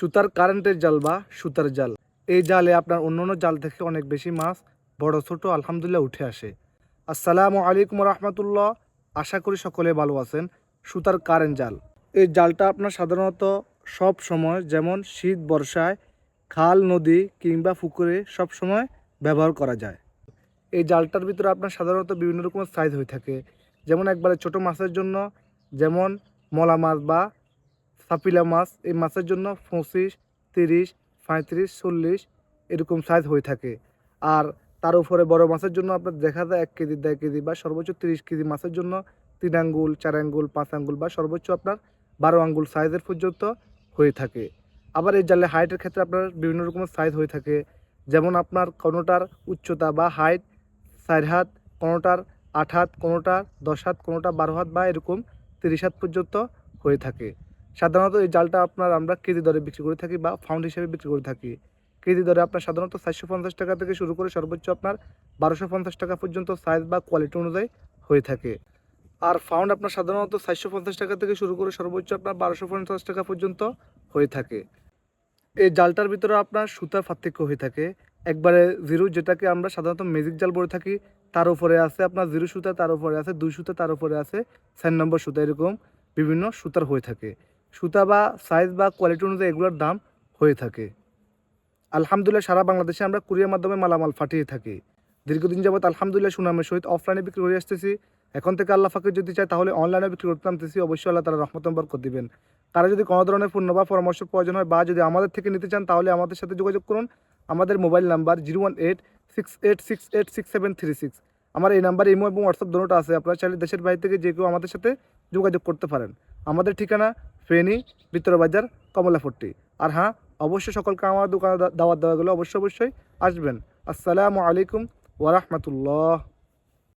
সুতার কারেন্টের জাল বা সুতার জাল। এই জালে আপনার অন্য অন্য জাল থেকে অনেক বেশি মাছ, বড়, ছোট, আলহামদুলিল্লাহ, উঠে আসে। আসসালামু আলাইকুম রহমতুল্লাহ। আশা করি সকলে ভালো আছেন। সুতার কারেন্ট জাল। এই জালটা আপনার সাধারণত সব সময় যেমন শীত, বর্ষায়, খাল, নদী কিংবা পুকুরে সব সময় ব্যবহার করা যায়। এই জালটার ভিতরে আপনার সাধারণত বিভিন্ন রকমের সাইজ হয়ে থাকে। যেমন একবারে ছোট মাছের জন্য যেমন মলা মাছ বা সাপিলা মাছ, এই মাছের জন্য পঁচিশ, তিরিশ, পঁয়ত্রিশ, চল্লিশ এরকম সাইজ হয়ে থাকে। আর তার উপরে বড় মাছের জন্য আপনার দেখা যায় এক কেজি, দেড় কেজি বা সর্বোচ্চ তিরিশ কেজি মাছের জন্য তিন আঙ্গুল, চার আঙ্গুল, পাঁচ আঙ্গুল বা সর্বোচ্চ আপনার বারো আঙ্গুল সাইজের পর্যন্ত হয়ে থাকে। আবার এই জালে হাইটের ক্ষেত্রে আপনার বিভিন্ন রকমের সাইজ হয়ে থাকে। যেমন আপনার কোনোটার উচ্চতা বা হাইট চার হাত, কোনোটার আট হাত, কোনোটার দশ হাত, কোনোটা বারো হাত বা এরকম তিরিশ হাত পর্যন্ত হয়ে থাকে। সাধারণত এই জালটা আপনার আমরা কেজি দরে বিক্রি করে থাকি বা ফাউন্ড হিসেবে বিক্রি করে থাকি। কেজি দরে আপনার সাধারণত চারশো পঞ্চাশ টাকা থেকে শুরু করে সর্বোচ্চ আপনার বারোশো পঞ্চাশ টাকা পর্যন্ত সাইজ বা কোয়ালিটি অনুযায়ী হয়ে থাকে। আর ফাউন্ড আপনার সাধারণত চারশো পঞ্চাশ টাকা থেকে শুরু করে সর্বোচ্চ আপনার বারোশো পঞ্চাশ টাকা পর্যন্ত হয়ে থাকে। এই জালটার ভিতরে আপনার সুতার পার্থক্য হয়ে থাকে। একবারে জিরো যেটাকে আমরা সাধারণত ম্যাজিক জাল বলে থাকি, তার উপরে আছে আপনার জিরো সুতা, তার উপরে আছে দুই সুতা, তার উপরে আছে চার নম্বর সুতা, এরকম বিভিন্ন সুতার হয়ে থাকে। সুতা বা সাইজ বা কোয়ালিটি অনুযায়ী এগুলোর দাম হয়ে থাকে। আলহামদুলিল্লাহ সারা বাংলাদেশে আমরা কুরিয়ার মাধ্যমে মালামাল পাঠিয়ে থাকি। দীর্ঘদিন যাবত আলহামদুলিল্লাহ সুনামের সহিত অফলাইনে বিক্রি করে আসতেছি। এখন থেকে আল্লাহ ফাঁকে যদি চায় তাহলে অনলাইনে বিক্রি করতে নামতেছি। অবশ্যই আল্লাহ তারা রহমত বরকত দিবেন। তারা যদি কোনো ধরনের পণ্য বা পরামর্শ প্রয়োজন হয় বা যদি আমাদের থেকে নিতে চান তাহলে আমাদের সাথে যোগাযোগ করুন। আমাদের mobile number zero one eight, six eight six eight, six seven three six. আমার এই নাম্বার ইমো এবং হোয়াটসঅ্যাপ দুটোটা আছে। আপনারা চাইলে দেশের বাইরে থেকে যে কেউ আমাদের সাথে যোগাযোগ করতে পারেন। আমাদের ঠিকানা ফেনী বিত্তরবাজার কমলাফট্টি আর হ্যাঁ অবশ্যই সকলকে আমার দোকানে দাওয়াত দেওয়া গেলে অবশ্যই অবশ্যই আসবেন। আসসালামু আলাইকুম ওরহমতুল্লাহ